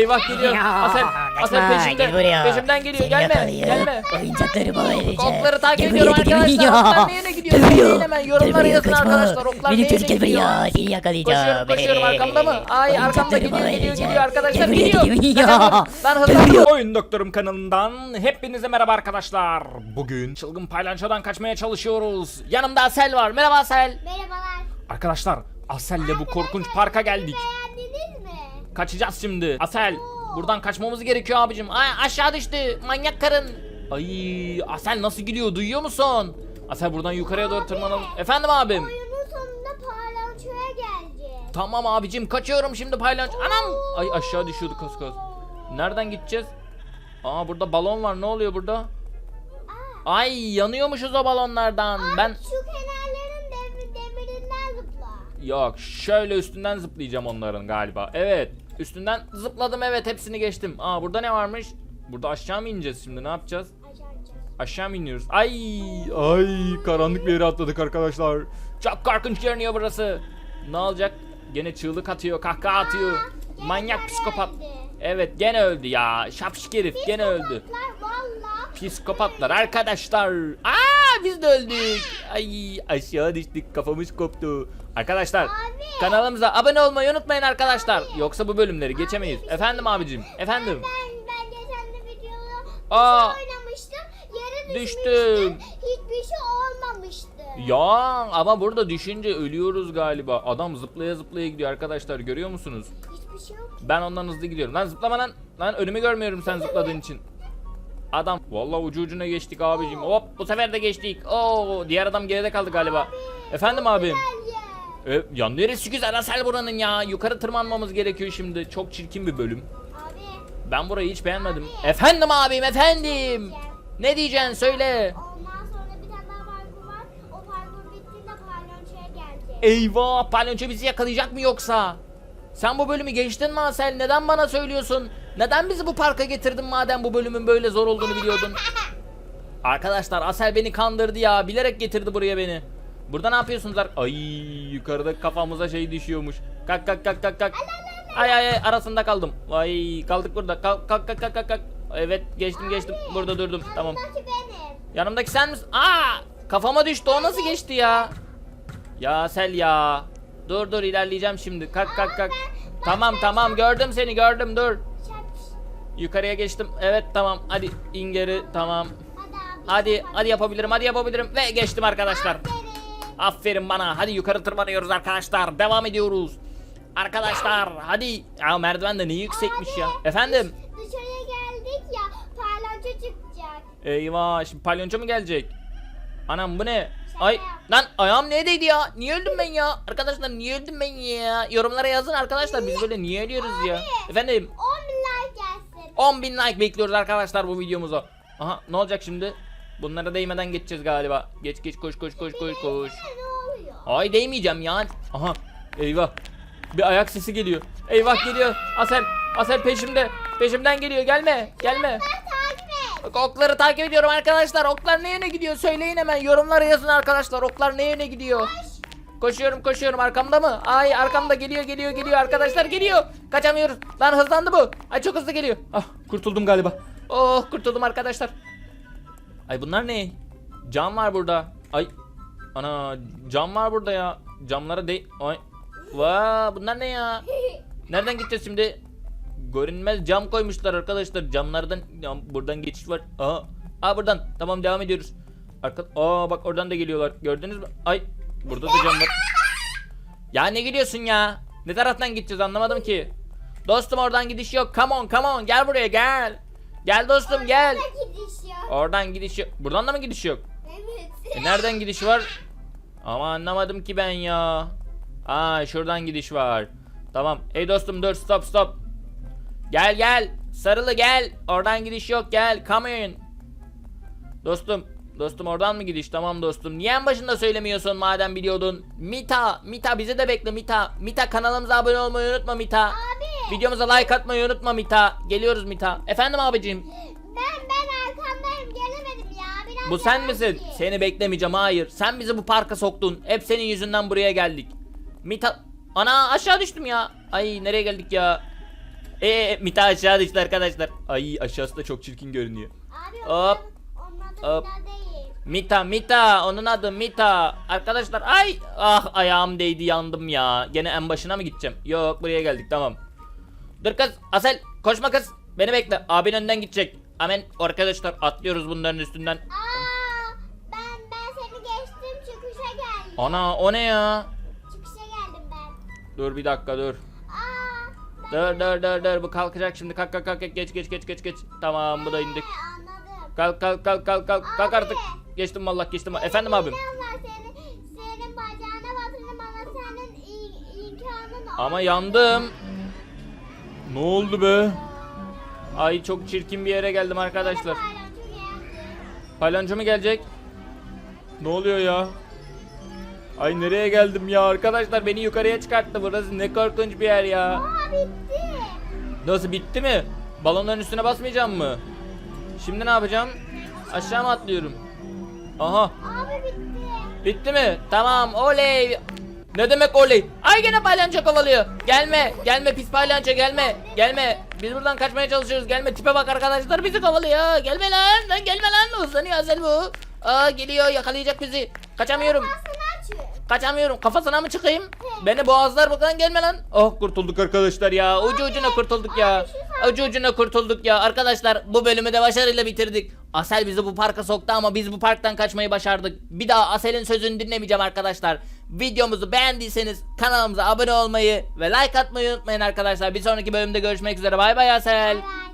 Eyvah geliyor. Asel, Asel kaçma, peşimde. gel buraya. Peşimden geliyor. Seni Gelme, yakalayayım. gelme. Oyuncaklarımı vereceğim. Okları takip Gel ediyorum gel arkadaşlar. buraya. Oklar neyine gidiyor? Gel Söyleyin hemen. Gel Yorumlara buraya, yazın kaçma. arkadaşlar. Oklar Benim neyine çocuk gel gidiyor? buraya. Seni yakalayacağım. Koşuyorum koşuyorum arkamda mı? Ay arkamda gidiyor gidiyor vereceğim. gidiyor arkadaşlar Gel buraya, gidiyor. gel buraya. Kaçamıyorum. Ben hızlandım. Oyun Doktorum kanalından hepinize merhaba arkadaşlar. Bugün çılgın paylançodan kaçmaya çalışıyoruz. Yanımda Asel var. Merhaba Asel. Merhabalar. Arkadaşlar Asel'le bu korkunç parka geldik. Kaçacağız şimdi. Asel buradan kaçmamız gerekiyor abicim. Ay aşağı düştü. Manyak karın. Ay Asel nasıl gidiyor duyuyor musun? Asel buradan yukarıya doğru tırmanalım. Efendim abim. Oyunun sonunda parlançoya geleceğiz. Tamam abicim kaçıyorum şimdi paylaş. Anam. Ay aşağı düşüyordu kos kos. Nereden gideceğiz? Aa burada balon var. Ne oluyor burada? Ay yanıyormuşuz o balonlardan. Ben Şu kenarların demir, demirinden zıpla. yok şöyle üstünden zıplayacağım onların galiba. Evet. Üstünden zıpladım evet hepsini geçtim. Aa burada ne varmış? Burada aşağı mı ineceğiz şimdi ne yapacağız? Aşağı mı iniyoruz? Ay ay karanlık bir yere atladık arkadaşlar. Çok korkunç görünüyor burası. Ne olacak? Gene çığlık atıyor, kahkaha atıyor. Manyak psikopat. Evet gene öldü ya. Şapşik herif gene öldü. Psikopatlar arkadaşlar. Aa biz de öldük. Ay aşağı düştük kafamız koptu. Arkadaşlar Abi. kanalımıza abone olmayı unutmayın arkadaşlar. Yoksa bu bölümleri geçemeyiz. Efendim abicim. Efendim. Ben, ben geçen de videoda Aa. şey oynamıştım. Yere Düştüm. Hiçbir şey olmamıştı. Ya ama burada düşünce ölüyoruz galiba. Adam zıplaya zıplaya gidiyor arkadaşlar görüyor musunuz? Hiçbir şey yok. Ben ondan hızlı gidiyorum. Lan zıplama lan. Lan önümü görmüyorum sen zıpladığın için. Adam vallahi ucu ucuna geçtik abicim. Hop bu sefer de geçtik. Oo diğer adam geride kaldı galiba. Efendim abim. E, ya neresi güzel Asel buranın ya. Yukarı tırmanmamız gerekiyor şimdi. Çok çirkin bir bölüm. Abi. Ben burayı hiç beğenmedim. Efendim abim efendim. Ne diyeceksin söyle. Ondan sonra bir tane daha parkur var. O parkur bittiğinde parlançoya gelecek. Eyvah palyonço bizi yakalayacak mı yoksa? Sen bu bölümü geçtin mi Asel? Neden bana söylüyorsun? Neden bizi bu parka getirdin madem bu bölümün böyle zor olduğunu biliyordun? Arkadaşlar Asel beni kandırdı ya. Bilerek getirdi buraya beni. Burada ne yapıyorsunuz? Ay yukarıda kafamıza şey düşüyormuş. Kalk kalk kalk kalk kalk. Ay ay ay arasında kaldım. Ay kaldık burada. Kalk kalk kalk kalk kalk. Evet geçtim geçtim. Burada durdum. Tamam. Benim. Yanımdaki sen misin? Aa! Kafama düştü. O nasıl geçti ya? Ya Sel ya. Dur dur ilerleyeceğim şimdi. Kalk kalk kalk. Tamam tamam gördüm seni gördüm dur. Yukarıya geçtim. Evet tamam. Hadi in geri. Tamam. Hadi. Hadi yapabilirim. Hadi yapabilirim ve geçtim arkadaşlar. Aferin. Bana. Hadi yukarı tırmanıyoruz arkadaşlar. Devam ediyoruz. Arkadaşlar hadi. Ya merdiven de ne yüksekmiş ya. Efendim? Dışarıya geldik ya parlanço çıkacak. Eyvah şimdi palyonço mu gelecek? Anam bu ne? Ay lan ayağım neredeydi ya? Niye öldüm ben ya? Arkadaşlar niye öldüm ben ya? Yorumlara yazın arkadaşlar biz böyle niye ölüyoruz ya? Efendim 10 10.000 like bekliyoruz arkadaşlar bu videomuza. Aha ne olacak şimdi? Bunlara değmeden geçeceğiz galiba. Geç geç koş koş koş koş koş. Ay değmeyeceğim ya. Aha eyvah. Bir ayak sesi geliyor. Eyvah geliyor. Asel Asel peşimde. Peşimden geliyor gelme gelme. Okları takip ediyorum arkadaşlar. Oklar ne yöne gidiyor? Söyleyin hemen. Yorumlara yazın arkadaşlar. Oklar ne yöne gidiyor? Koşuyorum koşuyorum arkamda mı? Ay arkamda geliyor geliyor geliyor arkadaşlar geliyor. Kaçamıyoruz. Lan hızlandı bu. Ay çok hızlı geliyor. Ah kurtuldum galiba. Oh kurtuldum arkadaşlar. Ay bunlar ne? Cam var burada. Ay ana cam var burada ya. Camlara de ay. Vaa bunlar ne ya? Nereden gideceğiz şimdi? Görünmez cam koymuşlar arkadaşlar. Camlardan ya buradan geçiş var. Aa, aa buradan. Tamam devam ediyoruz. Arka Aa bak oradan da geliyorlar. Gördünüz mü? Ay burada da cam var. Ya ne gidiyorsun ya? Ne taraftan gideceğiz anlamadım ki. Dostum oradan gidiş yok. Come on come on gel buraya gel. Gel dostum gel. Burada gidiş yok. Oradan gidiş yok. Buradan da mı gidiş yok? Evet. E nereden gidiş var? Ama anlamadım ki ben ya. Aa şuradan gidiş var. Tamam. Ey dostum dur stop stop. Gel gel. Sarılı gel. Oradan gidiş yok gel. Come in. Dostum. Dostum oradan mı gidiş? Tamam dostum. Niye en başında söylemiyorsun madem biliyordun? Mita. Mita bizi de bekle Mita. Mita kanalımıza abone olmayı unutma Mita. Abi Videomuza like atmayı unutma Mita. Geliyoruz Mita. Efendim abicim. ben ben arkamdayım gelemedim ya. Biraz Bu sen misin? git. Seni beklemeyeceğim. Hayır. Sen bizi bu parka soktun. Hep senin yüzünden buraya geldik. Mita... Ana aşağı düştüm ya. Ay nereye geldik ya? Ee, Mita aşağı düştü arkadaşlar. Ay aşağısı da çok çirkin görünüyor. Abi Hop. onun adı Hop. Değil. Mita Mita onun adı Mita. Arkadaşlar ay ah ayağım değdi yandım ya. Gene en başına mı gideceğim? Yok buraya geldik tamam. Dur kız Asel koşma kız. Beni bekle abin önden gidecek. Hemen arkadaşlar atlıyoruz bunların üstünden. Aa, ben ben seni geçtim çıkışa geldim. Ana o ne ya? Çıkışa geldim ben. Dur bir dakika dur. Aa, Dur dur dur dur bu kalkacak şimdi kalk kalk kalk geç geç geç geç geç. Tamam bu da indik. Anladım. Kalk kalk kalk kalk kalk kalk artık. Geçtim vallahi geçtim. Efendim abim. Senin, senin bacağına batırdım ama senin imkanın Ama yandım. Ne oldu be? Ay çok çirkin bir yere geldim arkadaşlar. Palyaço mu gelecek? Ne oluyor ya? Ay nereye geldim ya arkadaşlar beni yukarıya çıkarttı burası ne korkunç bir yer ya. Aa bitti. Nasıl bitti mi? Balonların üstüne basmayacağım mı? Şimdi ne yapacağım? Aşağı mı atlıyorum? Aha Abi bitti. bitti mi? Tamam oley. Ne demek oley? Ay gene palyaço kovalıyor. Gelme gelme pis palyaço gelme. Gelme. Biz buradan kaçmaya çalışıyoruz. Gelme tipe bak arkadaşlar bizi kovalıyor. Gelme lan lan gelme lan. Hızlanıyor Azel bu. Aa geliyor yakalayacak bizi. Kaçamıyorum. Kaçamıyorum. Kafasına mı çıkayım? Beni boğazlar buradan gelme lan. Oh kurtulduk arkadaşlar ya. Ucu ucuna kurtulduk ya. Ucu ucuna kurtulduk ya. Arkadaşlar bu bölümü de başarıyla bitirdik. Asel bizi bu parka soktu ama biz bu parktan kaçmayı başardık. Bir daha Asel'in sözünü dinlemeyeceğim arkadaşlar. Videomuzu beğendiyseniz kanalımıza abone olmayı ve like atmayı unutmayın arkadaşlar. Bir sonraki bölümde görüşmek üzere. Bay bay Asel. Bay bay.